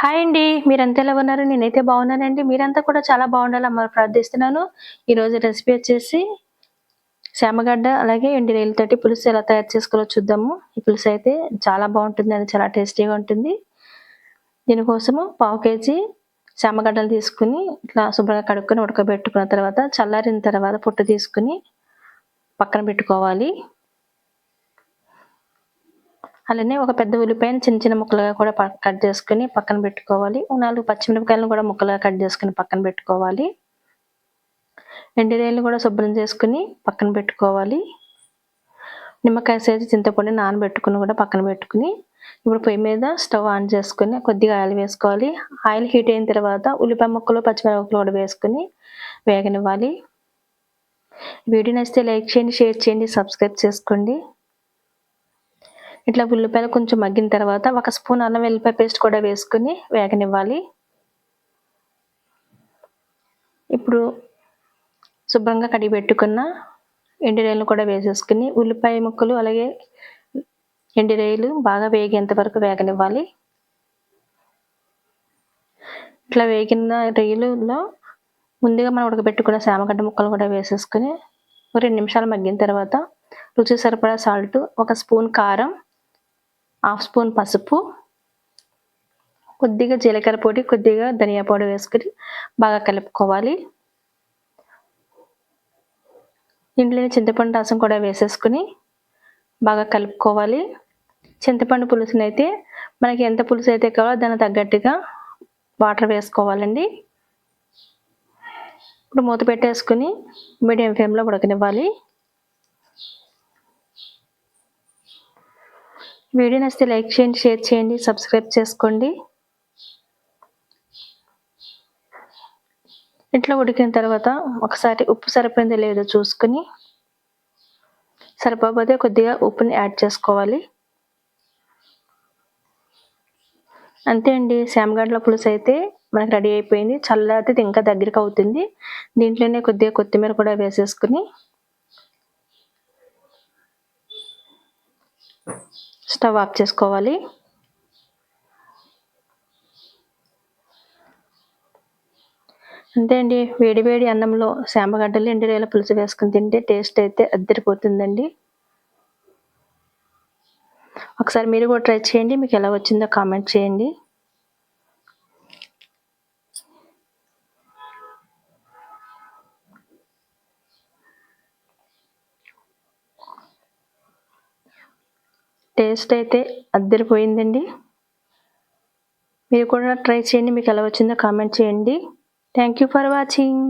Hi అండి. మీరంతా ఎలా ఉన్నారు? నేనైతే బాగున్నానండి. మీరంతా కూడా చాలా బాగుండాలని మరి ప్రార్థిస్తున్నాను. ఈరోజు రెసిపీ వచ్చేసి శామగడ్డ అలాగే ఎండి రేలుతోటి పులుసు ఎలా తయారు చేసుకోవాలో చూద్దాము. ఈ పులుసు అయితే చాలా బాగుంటుంది అది చాలా టేస్టీగా ఉంటుంది. దీనికోసము పావు కేజీ శామగడ్డలు తీసుకుని ఇట్లా శుభ్రంగా కడుక్కొని ఉడకబెట్టుకున్న తర్వాత చల్లారిన తర్వాత పొట్టు తీసుకుని పక్కన పెట్టుకోవాలి. అలానే ఒక పెద్ద ఉల్లిపాయను చిన్న చిన్న ముక్కలుగా కూడా కట్ చేసుకుని పక్కన పెట్టుకోవాలి. నాలుగు పచ్చిమిరపకాయలను కూడా ముక్కలుగా కట్ చేసుకుని పక్కన పెట్టుకోవాలి. ఎండిరాయలు కూడా శుభ్రం చేసుకుని పక్కన పెట్టుకోవాలి. నిమ్మకాయ సైజు చింతపండు నానబెట్టుకుని కూడా పక్కన పెట్టుకుని ఇప్పుడు పొయ్యి మీద స్టవ్ ఆన్ చేసుకుని కొద్దిగా ఆయిల్ వేసుకోవాలి. ఆయిల్ హీట్ అయిన తర్వాత ఉల్లిపాయ ముక్కలు పచ్చిమిరపకాయలు కూడా వేసుకుని వేగనివ్వాలి. వీడియో నచ్చితే లైక్ చేయండి షేర్ చేయండి సబ్స్క్రైబ్ చేసుకోండి. ఇట్లా ఉల్లిపాయలు కొంచెం మగ్గిన తర్వాత ఒక స్పూన్ అల్లం వెల్లిపాయ పేస్ట్ కూడా వేసుకుని వేగనివ్వాలి. ఇప్పుడు శుభ్రంగా కడిగి పెట్టుకున్న ఎండిరాయలు కూడా వేసేసుకుని ఉల్లిపాయ ముక్కలు అలాగే ఎండిరాయలు బాగా వేగేంత వరకు వేగనివ్వాలి. ఇట్లా వేగిన రొయ్యలులో ముందుగా మనం ఉడకబెట్టుకున్న శామగడ్డ ముక్కలు కూడా వేసేసుకుని రెండు నిమిషాలు మగ్గిన తర్వాత రుచి సరిపడా సాల్ట్ ఒక స్పూన్ కారం హాఫ్ స్పూన్ పసుపు కొద్దిగా జీలకర్ర పొడి కొద్దిగా ధనియా పొడి వేసుకుని బాగా కలుపుకోవాలి. ఇంట్లోనే చింతపండు రసం కూడా వేసేసుకుని బాగా కలుపుకోవాలి. చింతపండు పులుసుని అయితే మనకి ఎంత పులుసు అయితే కావాలో దానికి తగ్గట్టుగా వాటర్ వేసుకోవాలండి. ఇప్పుడు మూత పెట్టేసుకుని మీడియం ఫ్లేమ్లో ఉడకనివ్వాలి. వీడియో నచ్చితే లైక్ చేయండి షేర్ చేయండి సబ్స్క్రైబ్ చేసుకోండి. ఇట్లా ఉడికిన తర్వాత ఒకసారి ఉప్పు సరిపోయిందో లేదో చూసుకుని సరిపోతే కొద్దిగా ఉప్పుని యాడ్ చేసుకోవాలి. అంతే అండి శామగడ్డల పులుసు అయితే మనకు రెడీ అయిపోయింది. చల్లారితే ఇంకా దగ్గరికి అవుతుంది. దీంట్లోనే కొద్దిగా కొత్తిమీర కూడా వేసేసుకుని స్టవ్ ఆఫ్ చేసుకోవాలి. అంతే అండి. వేడివేడి అన్నంలో శాంబగడ్డలు ఎండిరేల పులుసు వేసుకుని తింటే టేస్ట్ అయితే అద్దరిపోతుందండి. ఒకసారి మీరు కూడా ట్రై చేయండి. మీకు ఎలా వచ్చిందో కామెంట్ చేయండి. టేస్ట్ అయితే అద్దరిపోయిందండి. మీరు కూడా ట్రై చేయండి మీకు ఎలా వచ్చిందో కామెంట్ చేయండి. Thank you for watching